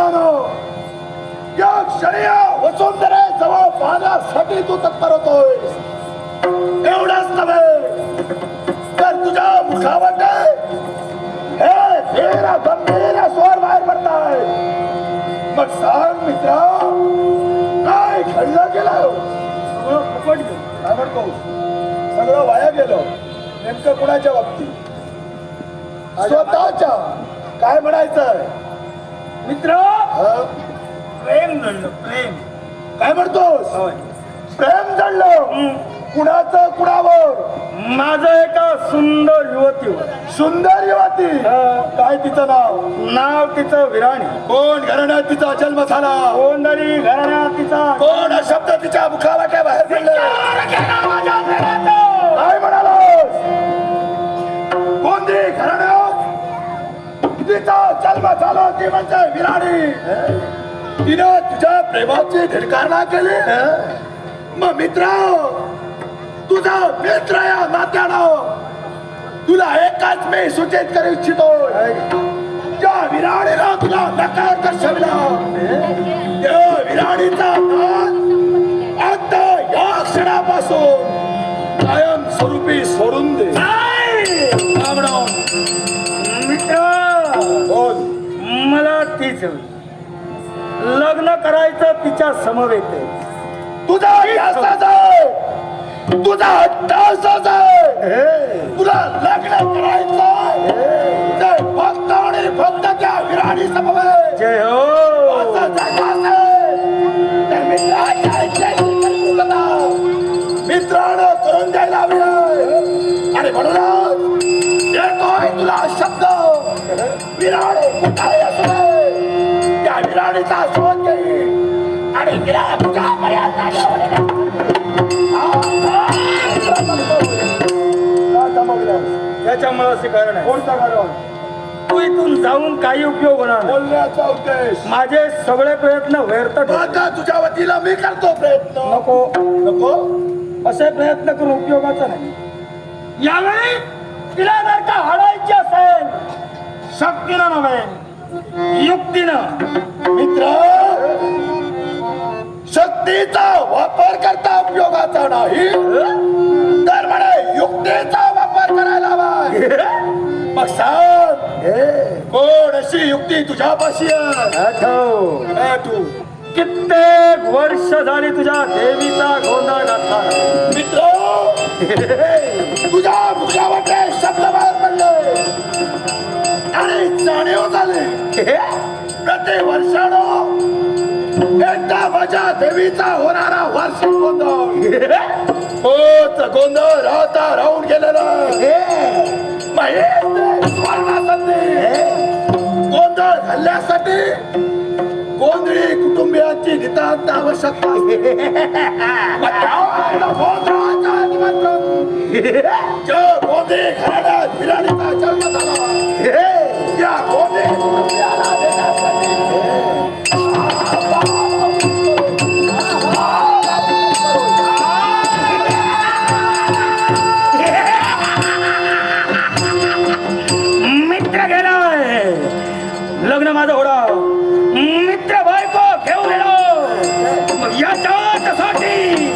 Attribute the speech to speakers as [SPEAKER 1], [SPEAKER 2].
[SPEAKER 1] मित्रांनो या क्षणी वसुंधरे जवळ पाहण्यासाठी तू तत्पर होतोय एवढंच नव्हे तर तुझ्या मुखावर हे तेरा गंभीर स्वर बाहेर पडताय. मग सांग मित्रा काय घडलं गेलं?
[SPEAKER 2] सगळं फुकट गेलं.
[SPEAKER 1] काय म्हणतो सगळं वाया गेलं. नेमकं कुणाच्या बाबतीत? स्वतःच्या. काय म्हणायचं
[SPEAKER 2] मित्र! प्रेम जळलं प्रेम.
[SPEAKER 1] काय म्हणतोस? प्रेम जडलं? कुणाचं कुणावर?
[SPEAKER 2] माझं एका सुंदर युवतीवर.
[SPEAKER 1] सुंदर युवती? काय तिचं नाव?
[SPEAKER 2] नाव तिचं विराणी.
[SPEAKER 1] कोण घराण्यात तिचा जन्म झाला
[SPEAKER 2] कोंडली घराण्यात तिचा
[SPEAKER 1] कोण हा शब्द तिच्या मुखावाट्या बाहेर पडले? तिचा जन्म झाला ती म्हणजे विराणी तिनं तुझ्या प्रेमाची धिडकारला केली. मग मित्र तुझा मित्र या नात्यानं तुला एकाच मी सूचित करू इच्छितो. त्या विराणीला तुला नकार दर्शविला. त्या विराणीचा नाद आता या क्षणापासून कायम स्वरूपी सोडून
[SPEAKER 2] हवी. लग्न करायचं तिच्या समवेत.
[SPEAKER 1] तुझा तुझा हट्ट असाच आहे तुला लग्न करायचं फक्त आणि फक्त त्या विराणी समवेत
[SPEAKER 2] जय हो.
[SPEAKER 1] मित्रानं करून द्यायला हवी. आणि म्हणूनच तुला शब्द. विराणी कुठाही असू. विराणीचा शोध आणि तिला तुझ्यापर्यंत आणेल. हा, हा, तुला सांगतोय. का थांबवलंस?
[SPEAKER 2] याच्यामुळे असे कारण आहे
[SPEAKER 1] कोणतं कारण
[SPEAKER 2] तू इथून जाऊन काही उपयोग होणार नाही.
[SPEAKER 1] बोलण्याचा उद्देश
[SPEAKER 2] माझे सगळे प्रयत्न व्यर्थ ठरले.
[SPEAKER 1] आता तुझ्या वतीला मी करतो प्रयत्न
[SPEAKER 2] नको
[SPEAKER 1] नको
[SPEAKER 2] असे प्रयत्न करून उपयोगाचा नाही यावेळी तिला जर का हडायची असेल शक्तीनं नव्हे युक्तीनं
[SPEAKER 1] शक्तीचा वापर करता उपयोगाचा नाही. तर म्हणे युक्तीचा वापर करायला हवा मग सांग. कोण अशी युक्ती तुझ्यापाशी आहे?
[SPEAKER 2] आठव.
[SPEAKER 1] हा, तू.
[SPEAKER 2] कित्येक वर्ष झाली तुझ्या देवीचा गोंधळ घातला
[SPEAKER 1] मित्र तुझ्या मुखावर ते शब्द बाहेर पडले. आणि जाणीव झाली. प्रति वर्षानं एकदा माझ्या देवीचा होणारा वार्षिक गोंधळ. तोच गोंधळ राहता राहून गेलेला. हेच गोंधळ घालण्यासाठी गोंधळी कुटुंबियांची नितांत आवश्यकता. गोंधळी घराण्यात बिराणीचा जन्म झाला या गोंधळी कुटुंबियाला
[SPEAKER 2] माझा होणार मित्र बायको घेऊन गेलो याच्यासाठी